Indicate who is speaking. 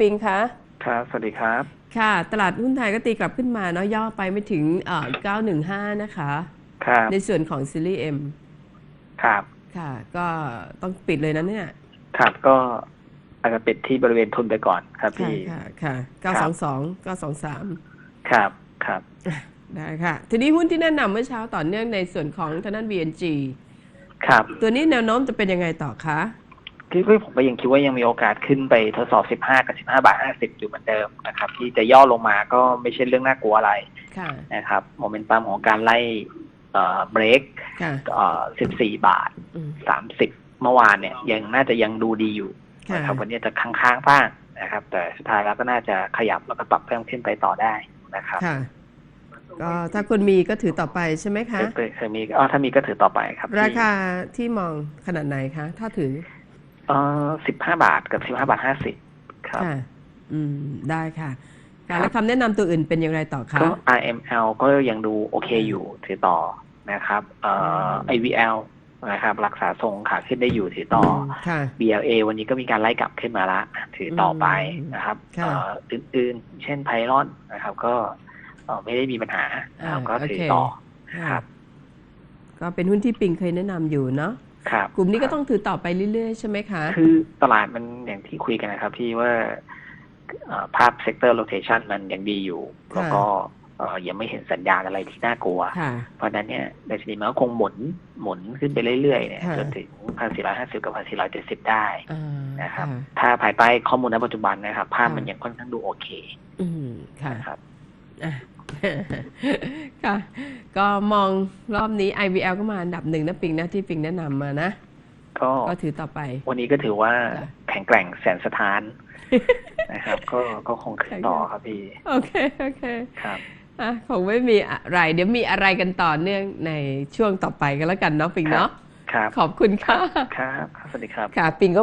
Speaker 1: ปิงคะ
Speaker 2: ครับ สวัสดีครับ
Speaker 1: ค่ะ ตลาดหุ้นไทยก็ตีกลับขึ้นมาเนาะย่อไปไม่ถึงเอ่อ915 นะคะ
Speaker 2: ครับ
Speaker 1: ในส่วนของซีรีส์ M
Speaker 2: ครับ
Speaker 1: ค่ะ ก็ต้องปิดเลยนะเนี่ย
Speaker 2: ครับ ก็อาจจะปิดที่บริเวณทุนไปก่อนครับ
Speaker 1: ค่ะ
Speaker 2: พี่
Speaker 1: ค่ะ ค่ะ 922 923
Speaker 2: ครับ ครับ
Speaker 1: ได้ค่ะ ทีนี้หุ้นที่แนะนำเมื่อเช้าต่อเนื่องในส่วนของทางด้าน BNG
Speaker 2: ครับ
Speaker 1: ตัวนี้แนวโน้มจะเป็นยังไงต่อคะ
Speaker 2: ที่ผมก็ยังคิดว่ายังมีโอกาสขึ้นไปทดสอบ 15 กับ 15 บาท 50 อยู่เหมือนเดิมนะครับ ที่จะย่อลงมาก็ไม่ใช่เรื่องน่ากลัวอะไร
Speaker 1: ค่ะ
Speaker 2: นะครับโมเมนตัมของการไล่เอ่อเบรก
Speaker 1: ค่ะ
Speaker 2: เอ่อ14 บาท
Speaker 1: อืม
Speaker 2: 30 เมื่อวานเนี่ยยังน่าจะยังดูดีอยู่
Speaker 1: ค่ะ
Speaker 2: นะครับวันนี้จะค้างๆบ้างนะครับ แต่สุดท้ายแล้วก็น่าจะขยับแล้วก็ปรับเพิ่มขึ้นไปต่อได้นะครับ
Speaker 1: ค่ะ ก็ถ้าคนมีก็ถือต่อไปใช่ไหมคะ
Speaker 2: เคยเคยมีอ๋อถ้ามีก็ถือต่อไปครับ
Speaker 1: ราคาที่มองขนาดไหนคะ ถ้าถือ
Speaker 2: เออสิบห้าบาทกับสิบห้าบาทห้าสิบครับ
Speaker 1: ค่ะ อืม ได้ค่ะ
Speaker 2: ครั
Speaker 1: การ
Speaker 2: บ
Speaker 1: และคำแนะนำตัวอื่นเป็นอย่างไรต่อคะ
Speaker 2: ก็ RML ก็ยังดูโอเคอยู่ถือต่อนะครับ เอ่อ IVL นะครับ รักษาทรงขาขึ้นได้อยู่ถือต่อ
Speaker 1: มค่ะ
Speaker 2: BLA วันนี้ก็มีการไล่กลับขึ้นมาละ ถือต่อไป
Speaker 1: อืม
Speaker 2: นะครับ
Speaker 1: ค่ะ
Speaker 2: เอ่ออื่นๆ เช่นไพลอนนะครับ ก็เอ่อไม่ได้มีปัญหานะครับ
Speaker 1: อ่า
Speaker 2: ก็ถือ
Speaker 1: โอเค
Speaker 2: ต่อ
Speaker 1: ค่ะ
Speaker 2: ครับ
Speaker 1: ก็เป็นหุ้นที่ปิงเคยแนะนำอยู่เนาะ
Speaker 2: ครับ
Speaker 1: กลุ่มนี้ก็ต้องถือต่อไปเรื่อยๆ ใช่ไหมคะ
Speaker 2: คือตลาดมันอย่างที่คุยกันนะครับที่ว่าเอ่อภาพเซกเตอร์โลเคชันมันยังดีอยู่
Speaker 1: ค่ะ
Speaker 2: แล้วก็เอ่อยังไม่เห็นสัญญาณอะไรที่น่ากลัว
Speaker 1: ค่ะ
Speaker 2: เพราะฉะนั้นเนี่ยดัชนีมันก็คงหมุนหมุนขึ้นไปเรื่อยๆเนี่ย
Speaker 1: ค่ะ
Speaker 2: จนถึงพันสี่ร้อยห้าสิบกับพันสี่ร้อยเจ็ดสิบได้
Speaker 1: อ่า
Speaker 2: นะครับ
Speaker 1: ค่ะ
Speaker 2: ถ้าภายใต้ข้อมูลณปัจจุบันนะครับ ภาพ
Speaker 1: ค่ะ
Speaker 2: มันยังค่อนข้างดูโอเค
Speaker 1: อืมค่ะ
Speaker 2: นะครับ
Speaker 1: อะ ค่ะ ก็มองรอบนี้ IVL ก็มาอันดับหนึ่งนะปิงนะที่ปิงแนะนำมานะ
Speaker 2: ก็
Speaker 1: ก็ถือต่อไป
Speaker 2: วันนี้ก็ถือว่า
Speaker 1: ค่ะ
Speaker 2: แข็งแกร่งแสนสถานนะครับ ก็ก็คงขึ้นต่อครับพี่
Speaker 1: โอเค โอเค
Speaker 2: ครับ
Speaker 1: อะคงไม่มีอะไร เดี๋ยวมีอะไรกันต่อเนื่องในช่วงต่อไปกันแล้วกันเนาะปิงเนาะ
Speaker 2: ครับ
Speaker 1: ขอบคุณค่ะ
Speaker 2: ครับ สวัสดีครับ
Speaker 1: ค่ะ ปิงก็